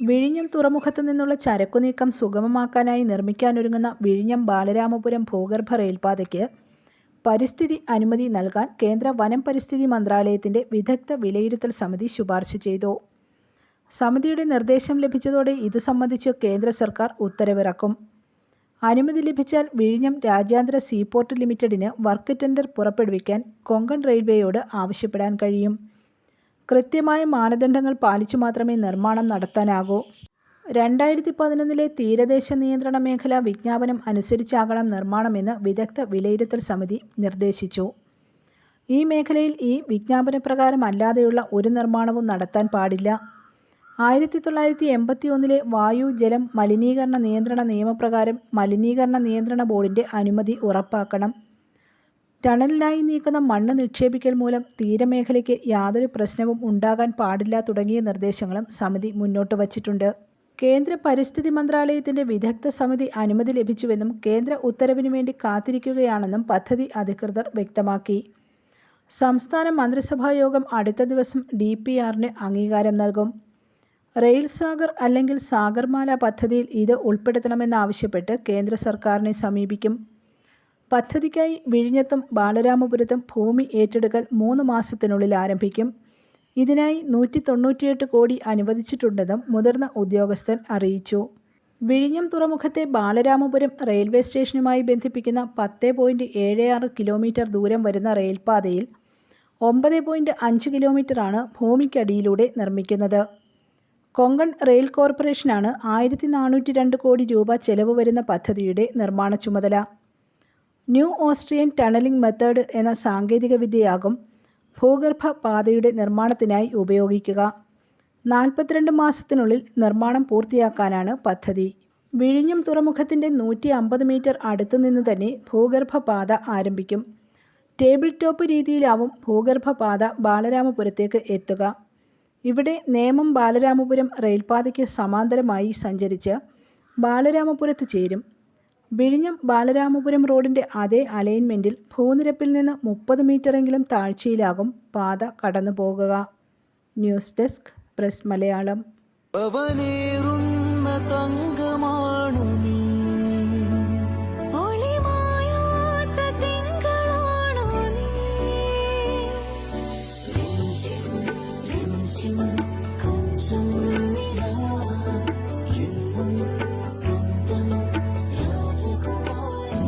വിഴിഞ്ഞം തുറമുഖത്തു നിന്നുള്ള ചരക്കുനീക്കം സുഗമമാക്കാനായി നിർമ്മിക്കാനൊരുങ്ങുന്ന വിഴിഞ്ഞം ബാലരാമപുരം ഭൂഗർഭ റെയിൽപാതയ്ക്ക് പരിസ്ഥിതി അനുമതി നൽകാൻ കേന്ദ്ര വനം പരിസ്ഥിതി മന്ത്രാലയത്തിന്റെ വിദഗ്ധ വിലയിരുത്തൽ സമിതി ശുപാർശ ചെയ്തു. സമിതിയുടെ നിർദ്ദേശം ലഭിച്ചതോടെ ഇതു സംബന്ധിച്ച് കേന്ദ്ര സർക്കാർ ഉത്തരവിറക്കും. അനുമതി ലഭിച്ചാൽ വിഴിഞ്ഞം രാജ്യാന്തര സീപോർട്ട് ലിമിറ്റഡിന് വർക്ക് ടെൻഡർ പുറപ്പെടുവിക്കാൻ കൊങ്കൺ റെയിൽവേയോട് ആവശ്യപ്പെടാൻ കഴിയും. കൃത്യമായ മാനദണ്ഡങ്ങൾ പാലിച്ചു മാത്രമേ നിർമ്മാണം നടത്താനാകൂ. രണ്ടായിരത്തി പതിനൊന്നിലെ തീരദേശ നിയന്ത്രണ മേഖല വിജ്ഞാപനം അനുസരിച്ചാകണം നിർമ്മാണമെന്ന് വിദഗ്ധ വിലയിരുത്തൽ സമിതി നിർദ്ദേശിച്ചു. ഈ മേഖലയിൽ ഈ വിജ്ഞാപനപ്രകാരം അല്ലാതെയുള്ള ഒരു നിർമ്മാണവും നടത്താൻ പാടില്ല. ആയിരത്തി തൊള്ളായിരത്തി എൺപത്തി ഒന്നിലെ വായു ജലം മലിനീകരണ നിയന്ത്രണ നിയമപ്രകാരം മലിനീകരണ നിയന്ത്രണ ബോർഡിന്റെ അനുമതി ഉറപ്പാക്കണം. ടണലിനായി നീക്കുന്ന മണ്ണ് നിക്ഷേപിക്കൽ മൂലം തീരമേഖലയ്ക്ക് യാതൊരു പ്രശ്നവും ഉണ്ടാകാൻ പാടില്ല തുടങ്ങിയ നിർദ്ദേശങ്ങളും സമിതി മുന്നോട്ട് വച്ചിട്ടുണ്ട്. കേന്ദ്ര പരിസ്ഥിതി മന്ത്രാലയത്തിന്റെ വിദഗ്ധ സമിതി അനുമതി ലഭിച്ചുവെന്നും കേന്ദ്ര ഉത്തരവിനു വേണ്ടി കാത്തിരിക്കുകയാണെന്നും പദ്ധതി അധികൃതർ വ്യക്തമാക്കി. സംസ്ഥാന മന്ത്രിസഭാ യോഗം അടുത്ത ദിവസം ഡി പി ആറിന് അംഗീകാരം നൽകും. റെയിൽ സാഗർ അല്ലെങ്കിൽ സാഗർമാല പദ്ധതിയിൽ ഇത് ഉൾപ്പെടുത്തണമെന്നാവശ്യപ്പെട്ട് കേന്ദ്ര സർക്കാരിനെ സമീപിക്കും. പദ്ധതിക്കായി വിഴിഞ്ഞത്തും ബാലരാമപുരത്തും ഭൂമി ഏറ്റെടുക്കൽ മൂന്ന് മാസത്തിനുള്ളിൽ ആരംഭിക്കും. ഇതിനായി നൂറ്റി തൊണ്ണൂറ്റിയെട്ട് കോടി അനുവദിച്ചിട്ടുണ്ടെന്നും മുതിർന്ന ഉദ്യോഗസ്ഥൻ അറിയിച്ചു. വിഴിഞ്ഞം തുറമുഖത്തെ ബാലരാമപുരം റെയിൽവേ സ്റ്റേഷനുമായി ബന്ധിപ്പിക്കുന്ന പത്ത് പോയിന്റ് ഏഴ് ആറ് കിലോമീറ്റർ ദൂരം വരുന്ന റെയിൽപാതയിൽ ഒമ്പത് പോയിന്റ് അഞ്ച് കിലോമീറ്ററാണ് ഭൂമിക്കടിയിലൂടെ നിർമ്മിക്കുന്നത്. കൊങ്കൺ റെയിൽ കോർപ്പറേഷനാണ് ആയിരത്തി നാനൂറ്റി രണ്ട് കോടി രൂപ ചെലവ് വരുന്ന പദ്ധതിയുടെ നിർമ്മാണ ചുമതല. ന്യൂ ഓസ്ട്രിയൻ ടണലിംഗ് മെത്തേഡ് എന്ന സാങ്കേതികവിദ്യയാകും ഭൂഗർഭ പാതയുടെ നിർമ്മാണത്തിനായി ഉപയോഗിക്കുക. നാൽപ്പത്തിരണ്ട് മാസത്തിനുള്ളിൽ നിർമ്മാണം പൂർത്തിയാക്കാനാണ് പദ്ധതി. വിഴിഞ്ഞം തുറമുഖത്തിന്റെ നൂറ്റി അമ്പത് മീറ്റർ അടുത്തുനിന്ന് തന്നെ ഭൂഗർഭപാത ആരംഭിക്കും. ടേബിൾ ടോപ്പ് രീതിയിലാവും ഭൂഗർഭപാത ബാലരാമപുരത്തേക്ക് എത്തുക. ഇവിടെ നേമം ബാലരാമപുരം റെയിൽപാതയ്ക്ക് സമാന്തരമായി സഞ്ചരിച്ച് ബാലരാമപുരത്ത് ചേരും. വിഴിഞ്ഞം ബാലരാമപുരം റോഡിന്റെ അതേ അലൈൻമെന്റിൽ ഭൂനിരപ്പിൽ നിന്ന് മുപ്പത് മീറ്ററെങ്കിലും താഴ്ചയിലാകും പാത കടന്നു പോകുക news desk press Malayalam.